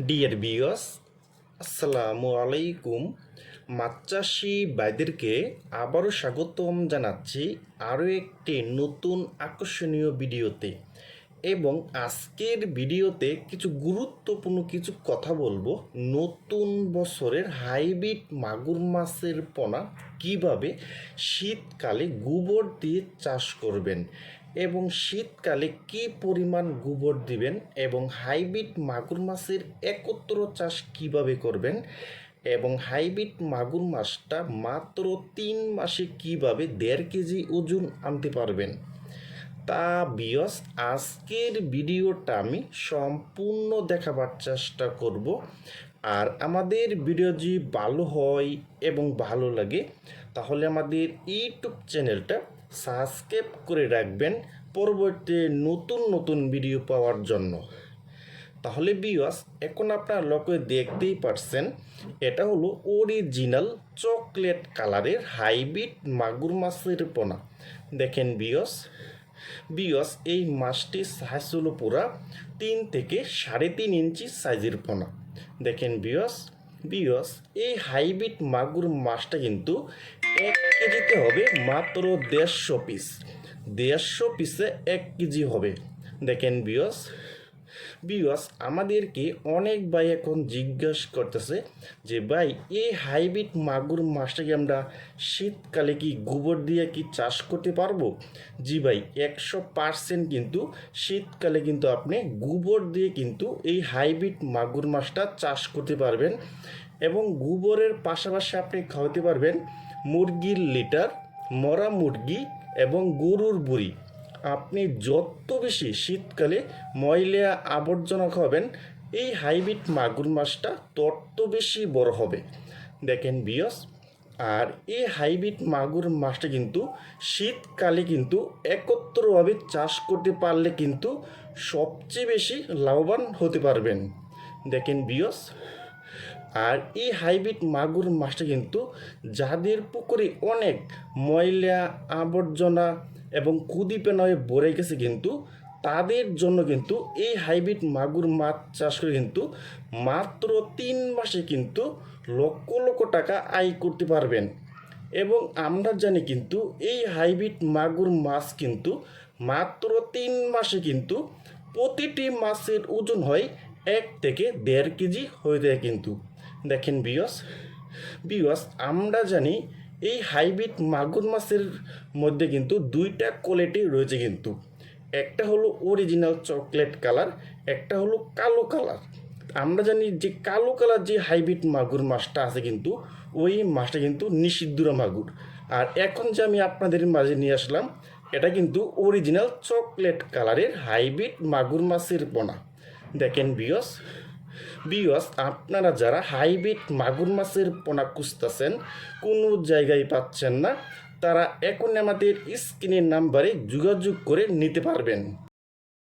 Deer বিয়স আসসালামু আলাইকুম। মাচ্চাসি বাইদেরকে আবারও স্বাগতম জানাচ্ছি আরও একটি নতুন আকর্ষণীয় ভিডিওতে। এবং আজকের ভিডিওতে কিছু গুরুত্বপূর্ণ কিছু কথা বলব। নতুন বছরের হাইব্রিড মাগুর মাছের পোনা কীভাবে শীতকালে গোবর দিয়ে চাষ করবেন এবং শীতকালে কি পরিমাণ গোবর দিবেন এবং হাইব্রিড মাগুর মাছের একত্র চাষ কীভাবে করবেন এবং হাইব্রিড মাগুর মাছটা মাত্র তিন মাসে কীভাবে দেড় কেজি ওজন আনতে পারবেন? তা বিয়স, আজকের ভিডিওটা আমি সম্পূর্ণ দেখাবার চেষ্টা করব। আর আমাদের ভিডিও যদি ভালো হয় এবং ভালো লাগে, তাহলে আমাদের ইউটিউব চ্যানেলটা সাবস্ক্রাইব করে রাখবেন পরবর্তী নতুন নতুন ভিডিও পাওয়ার জন্য। তাহলে বিওয়াস এখন আপনারা লক্ষ্য দেখতেই পারছেন, এটা হলো অরিজিনাল চকলেট কালারের হাইব্রিড মাগুর মাছের পোনা। দেখেন বিয়স। বিয়স এই মাছটির সাইজ হলো পুরা তিন থেকে সাড়ে তিন ইঞ্চি সাইজের পোনা। দেখেন বিয়স বিয়স এই হাইব্রিড মাগুর মাছটা কিন্তু এক কেজিতে হবে মাত্র দেড়শো পিস দেড়শো পিসে এক কেজি হবে। দেখেন বিয়স বিওয়াস আমাদেরকে অনেক ভাই এখন জিজ্ঞাসা করতেছে যে, ভাই, এই হাইব্রিড মাগুর মাছটাকে আমরা শীতকালে কি গোবর দিয়ে কি চাষ করতে পারব? জি ভাই, একশো পার্সেন্ট কিন্তু শীতকালে কিন্তু আপনি গোবর দিয়ে কিন্তু এই হাইব্রিড মাগুর মাছটা চাষ করতে পারবেন এবং গোবরের পাশাপাশি আপনি খাওয়াতে পারবেন মুরগির লিটার, মরা মুরগি এবং গরুর বুড়ি। আপনি যত বেশি শীতকালে ময়লা আবর্জনা খাবেন এই হাইব্রিড মাগুর মাছটা তত বেশি বড় হবে। দেখেন বিয়স আর এই হাইব্রিড মাগুর মাছটা কিন্তু শীতকালে কিন্তু একত্রভাবে চাষ করতে পারলে কিন্তু সবচেয়ে বেশি লাভবান হতে পারবেন। দেখেন বিয়স আর এই হাইব্রিড মাগুর মাছটা কিন্তু যাদের পুকুরে অনেক ময়লা আবর্জনা এবং কুদিপেন হয়ে ভরে গেছে কিন্তু। তাদের জন্য কিন্তু এই হাইব্রিড মাগুর মাছ চাষ করে কিন্তু মাত্র তিন মাসে কিন্তু লক্ষ লক্ষ টাকা আয় করতে পারবেন। এবং আমরা জানি কিন্তু এই হাইব্রিড মাগুর মাছ কিন্তু মাত্র তিন মাসে কিন্তু প্রতিটি মাছের ওজন হয় এক থেকে দেড় কেজি হয়ে যায় কিন্তু। দেখেন বিয়স বিয়স আমরা জানি এই হাইব্রিড মাগুর মাছের মধ্যে কিন্তু দুইটা কোয়ালিটি রয়েছে কিন্তু। একটা হলো অরিজিনাল চকলেট কালার একটা হলো কালো কালার আমরা জানি যে কালো কালার যে হাইব্রিড মাগুর মাছটা আছে কিন্তু, ওই মাছটা কিন্তু নিষিদ্ধরা মাগুর। আর এখন যে আমি আপনাদের মাঝে নিয়ে আসলাম, এটা কিন্তু অরিজিনাল চকলেট কালারের হাইব্রিড মাগুর মাছের পোনা দেখেন বিয়স বিয়স আপনারা যারা হাইব্রিড মাগুর মাছের পোনা খুঁজতেছেন, কোনো জায়গায় পাচ্ছেন না, তারা এখন আমাদের স্ক্রিনের নাম্বারে যোগাযোগ করে নিতে পারবেন।